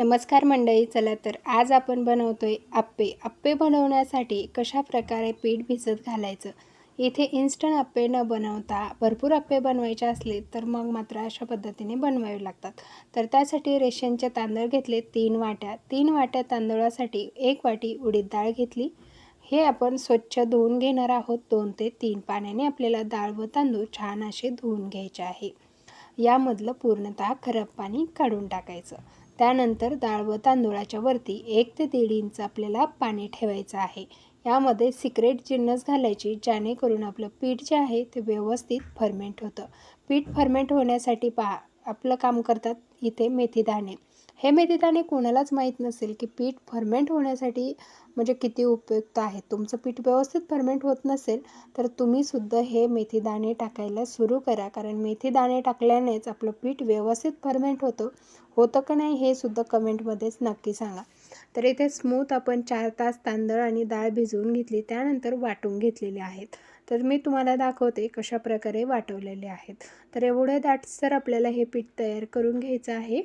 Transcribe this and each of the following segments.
नमस्कार मंडळी चला तर आज आपण बनवतोय आप्पे. आप्पे बनवण्यासाठी कशा प्रकारे पीठ भिजत घालायचं? इथे इन्स्टंट आप्पे न बनवता भरपूर आप्पे बनवायचे असले तर मग मात्र अशा पद्धतीने बनवावे लागतात. तर त्यासाठी रेशनचे तांदूळ घेतले तीन वाट्या. तीन वाट्या तांदूळासाठी एक वाटी उडीद डाळ घेतली. हे आपण स्वच्छ धुवून घेणार आहोत. दोन ते तीन पाण्याने आपल्याला डाळ व तांदूळ छान असे धुवून घ्यायचे आहे. यामधलं पूर्णतः खराब पाणी काढून टाकायचं. त्यानंतर डाळ व तांदूळाच्या वरती एक ते दीड इंच आपल्याला पाणी ठेवायचं आहे. यामध्ये सिक्रेट जिन्नस घालायची जेणेकरून आपलं पीठ जे आहे ते व्यवस्थित फर्मेंट होतं. पीठ फर्मेंट होण्यासाठी पहा आपलं काम करतात इथे मेथीदाणे हे मेथीदाणे कोणालाच माहीत नसेल की पीठ फर्मेंट होण्यासाठी म्हणजे किती उपयुक्त आहे. तुमचं पीठ व्यवस्थित फर्मेंट होत नसेल तर तुम्हीसुद्धा हे मेथीदाणे टाकायला सुरू करा. कारण मेथीदाणे टाकल्यानेच आपलं पीठ व्यवस्थित फर्मेंट होतं. होतं का नाही हे सुद्धा कमेंटमध्येच नक्की सांगा. तर इथे स्मूथ आपण चार तास तांदळ आणि डाळ भिजवून घेतली त्यानंतर वाटून घेतलेले आहेत. तर मी तुम्हाला दाखवते कशा प्रकारे वाटवलेले आहेत. तर एवढं दाटसर आपल्याला हे पीठ तयार करून घ्यायचं आहे.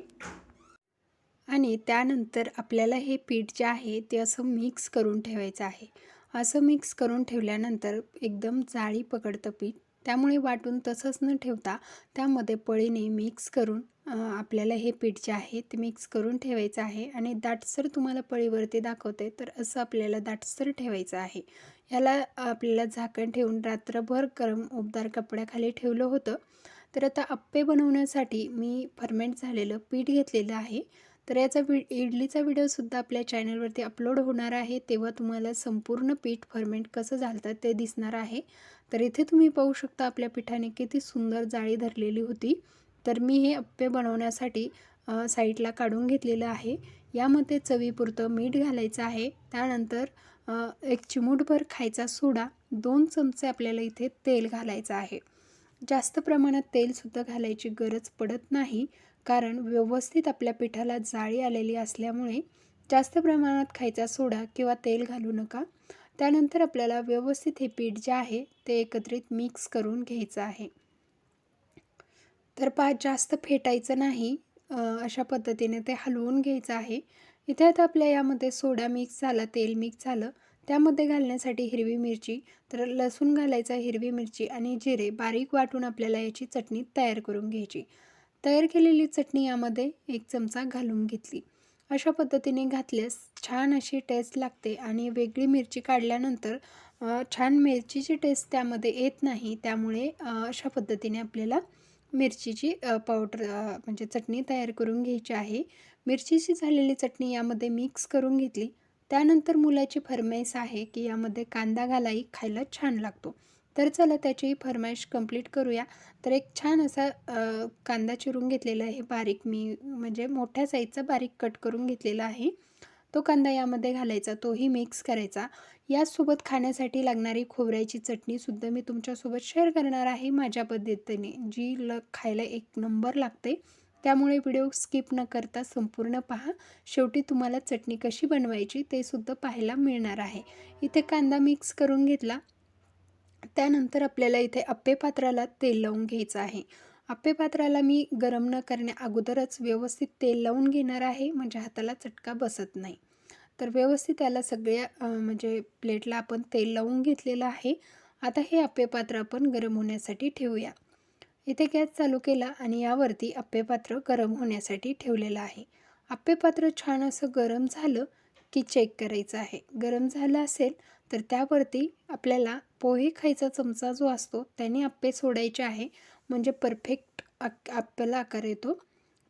आणि त्यानंतर आपल्याला हे पीठ जे आहे ते असं मिक्स करून ठेवायचं आहे. असं मिक्स करून ठेवल्यानंतर एकदम जाळी पकडतं पीठ. त्यामुळे वाटून तसंच न ठेवता त्यामध्ये पळीने मिक्स करून आपल्याला हे पीठ जे आहे ते मिक्स करून ठेवायचं आहे. आणि दाटसर तुम्हाला पळीवरती दाखवते तर असं आपल्याला दाटसर ठेवायचं आहे. याला आपल्याला झाकण ठेवून रात्रभर गरम उबदार कपड्याखाली ठेवलं होतं. तर आता अप्पे बनवण्यासाठी मी फर्मेंट झालेलं पीठ घेतलेलं आहे. तर याचा वि इडलीचा व्हिडिओसुद्धा आपल्या चॅनलवरती अपलोड होणार आहे. तेव्हा तुम्हाला संपूर्ण पीठ फर्मेंट कसं झालं ते दिसणार आहे. तर इथे तुम्ही पाहू शकता आपल्या पिठाने किती सुंदर जाळी धरलेली होती. तर मी हे अप्पे बनवण्यासाठी साईडला काढून घेतलेलं आहे. यामध्ये चवीपुरतं मीठ घालायचं आहे. त्यानंतर एक चिमूटभर खायचा सोडा दोन चमचे आपल्याला इथे तेल घालायचं आहे. जास्त प्रमाणात तेलसुद्धा घालायची गरज पडत नाही कारण व्यवस्थित आपल्या पिठाला जाळी आलेली असल्यामुळे जास्त प्रमाणात खायचा सोडा किंवा तेल घालू नका. त्यानंतर आपल्याला व्यवस्थित हे पीठ जे आहे ते एकत्रित मिक्स करून घ्यायचं आहे. तर पा जास्त फेटायचं नाही. अशा पद्धतीने ते हलवून घ्यायचं आहे. इथे आता आपल्या यामध्ये सोडा मिक्स झाला तेल मिक्स झालं त्यामध्ये घालण्यासाठी हिरवी मिरची तर लसूण घालायचा हिरवी मिरची आणि जिरे बारीक वाटून आपल्याला याची चटणी तयार करून घ्यायची. तयार केलेली चटणी यामध्ये एक चमचा घालून घेतली. अशा पद्धतीने घातल्यास छान अशी टेस्ट लागते आणि वेगळी मिरची काढल्यानंतर छान मिरचीची टेस्ट त्यामध्ये येत नाही. त्यामुळे अशा पद्धतीने आपल्याला मिरचीची पावडर म्हणजे चटणी तयार करून घ्यायची आहे. मिरचीची झालेली चटणी यामध्ये मिक्स करून घेतली. त्यानंतर मुलाची फरमाईश आहे की यामध्ये कांदा घालाही खायला छान लागतो. तर चला त्याची फरमाईश कंप्लीट करूया. तर एक छान असा कांदा चिरून घेतलेला आहे. बारीक मी म्हणजे मोठ्या साईजचा बारीक कट करून घेतलेला आहे. तो कांदा यामध्ये घालायचा. तोही मिक्स करायचा. यासोबत खाण्यासाठी लागणारी खोबऱ्याची चटणीसुद्धा मी तुमच्यासोबत शेअर करणार आहे. माझ्या पद्धतीने जी ल खायला एक नंबर लागते. त्यामुळे व्हिडिओ स्किप न करता संपूर्ण पहा. शेवटी तुम्हाला चटणी कशी बनवायची ते सुद्धा पाहायला मिळणार आहे. इथे कांदा मिक्स करून घेतला. त्यानंतर आपल्याला इथे अप्पे पात्राला तेल लावून घ्यायचं आहे. अप्पे पात्राला मी गरम न करण्या अगोदरच व्यवस्थित तेल लावून घेणार आहे म्हणजे हाताला चटका बसत नाही. तर व्यवस्थित त्याला सगळ्या म्हणजे प्लेटला आपण तेल लावून घेतलेलं आहे. आता हे अप्पे पात्र आपण गरम होण्यासाठी ठेवूया. इथे गॅस चालू केला आणि यावरती आप्पेपात्र गरम होण्यासाठी ठेवलेलं आहे. आप्पेपात्र छान असं गरम झालं की चेक करायचं आहे. गरम झालं असेल तर त्यावरती आपल्याला पोहे खायचा चमचा जो असतो त्याने आप्पे सोडायचे आहे. म्हणजे परफेक्ट आक आप्प्याला आकार येतो.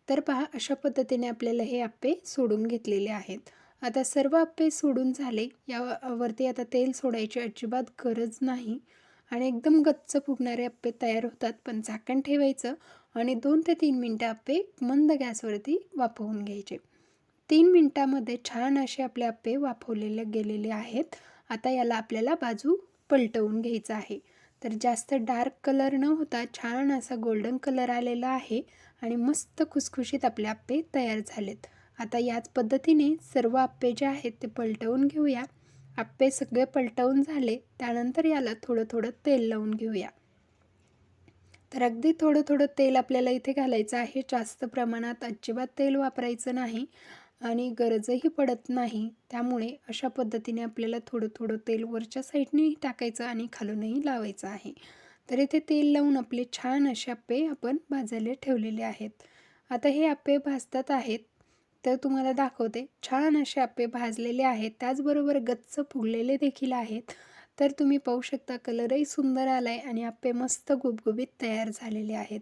तर पहा अशा पद्धतीने आपल्याला हे आप्पे सोडून घेतलेले आहेत. आता सर्व आप्पे सोडून झाले. यावरती आता तेल सोडायची अजिबात गरज नाही. आणि एकदम गच्च फुगणारे आप्पे तयार होतात. पण झाकण ठेवायचं आणि दोन ते तीन मिनटं आप्पे मंद गॅसवरती वाफवून घ्यायचे. तीन मिनटामध्ये छान असे आपले आप्पे वाफवलेले गेलेले आहेत. आता याला आपल्याला बाजू पलटवून घ्यायचं आहे. तर जास्त डार्क कलर न होता छान असा गोल्डन कलर आलेला आहे आणि मस्त खुसखुशीत आपले आप्पे तयार झालेत. आता याच पद्धतीने सर्व आप्पे जे आहेत ते पलटवून घेऊया. आप्पे सगळे पलटवून झाले. त्यानंतर याला थोडं थोडं तेल लावून घेऊया. तर अगदी थोडं थोडं तेल आपल्याला इथे घालायचं आहे. जास्त प्रमाणात अजिबात तेल वापरायचं नाही आणि गरजही पडत नाही. त्यामुळे अशा पद्धतीने आपल्याला थोडं थोडं तेल वरच्या साईडनेही टाकायचं आणि खालूनही लावायचं आहे. तर इथे तेल लावून आपले छान असे आप्पे आपण भाजायला ठेवलेले आहेत. आता हे आप्पे भाजतात आहेत. तर तुम्हाला दाखवते. छान असे आप्पे भाजलेले आहेत. त्याचबरोबर गच्च फुगलेले देखील आहेत. तर तुम्ही पाहू शकता कलरही सुंदर आला आहे आणि आप्पे मस्त गुबगुबीत तयार झालेले आहेत.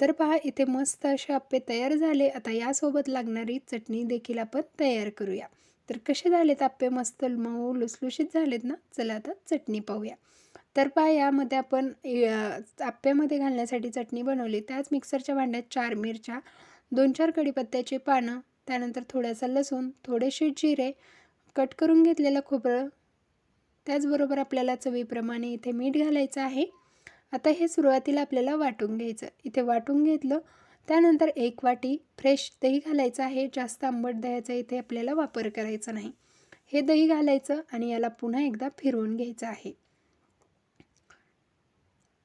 तर पहा इथे मस्त असे आप्पे तयार झाले. आता यासोबत लागणारी चटणी देखील आपण तयार करूया. तर कसे झालेत आप्पे? मस्त मऊ लुसलुशीत झालेत ना? चला आता चटणी पाहूया. तर पहा यामध्ये आपण आप्प्यामध्ये घालण्यासाठी चटणी बनवली. त्याच मिक्सरच्या भांड्यात चार मिरच्या दोन चार कढीपत्त्याची पानं त्यानंतर थोडासा लसूण थोडेसे जिरे कट करून घेतलेलं खोबरं. त्याचबरोबर आपल्याला चवीप्रमाणे इथे मीठ घालायचं आहे. आता हे सुरुवातीला आपल्याला वाटून घ्यायचं. इथे वाटून घेतलं. त्यानंतर एक वाटी फ्रेश दही घालायचं आहे. जास्त आंबट दह्याचा इथे आपल्याला वापर करायचा नाही. हे दही घालायचं आणि याला पुन्हा एकदा फिरवून घ्यायचं आहे.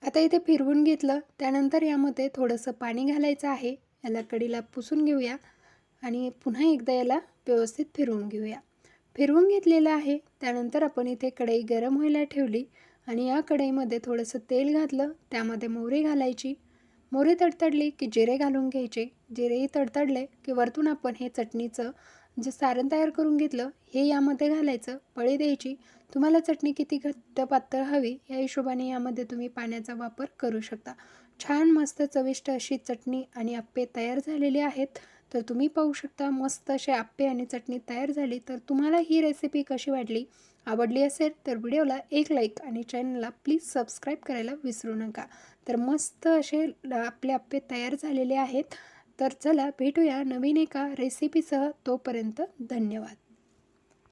आता इथे फिरवून घेतलं. त्यानंतर यामध्ये थोडंसं पाणी घालायचं आहे. याला कडीला पुसून घेऊया. आणि पुन्हा एकदा याला व्यवस्थित फिरवून घेऊया. फिरवून घेतलेलं आहे. त्यानंतर आपण इथे कढई गरम व्हायला ठेवली आणि या कढईमध्ये थोडंसं तेल घातलं. त्यामध्ये मोहरी घालायची. मोहरी तडतडली की जिरे घालून घ्यायचे. जिरेही तडतडले की वरतून आपण हे चटणीचं जे सारण तयार करून घेतलं हे यामध्ये घालायचं. पळी द्यायची. तुम्हाला चटणी किती घट्ट पातळ हवी या हिशोबाने यामध्ये तुम्ही पाण्याचा वापर करू शकता. छान मस्त चविष्ट अशी चटणी आणि आप्पे तयार झालेली आहेत. तर तुम्ही पाहू शकता मस्त असे आप्पे आणि चटणी तयार झाली. तर तुम्हाला ही रेसिपी कशी वाटली? आवडली असेल तर व्हिडिओला एक लाईक आणि चॅनलला प्लीज सबस्क्राईब करायला विसरू नका. तर मस्त असे आपले आप्पे तयार झालेले आहेत. तर चला भेटूया नवीन एका रेसिपीसह तोपर्यंत धन्यवाद.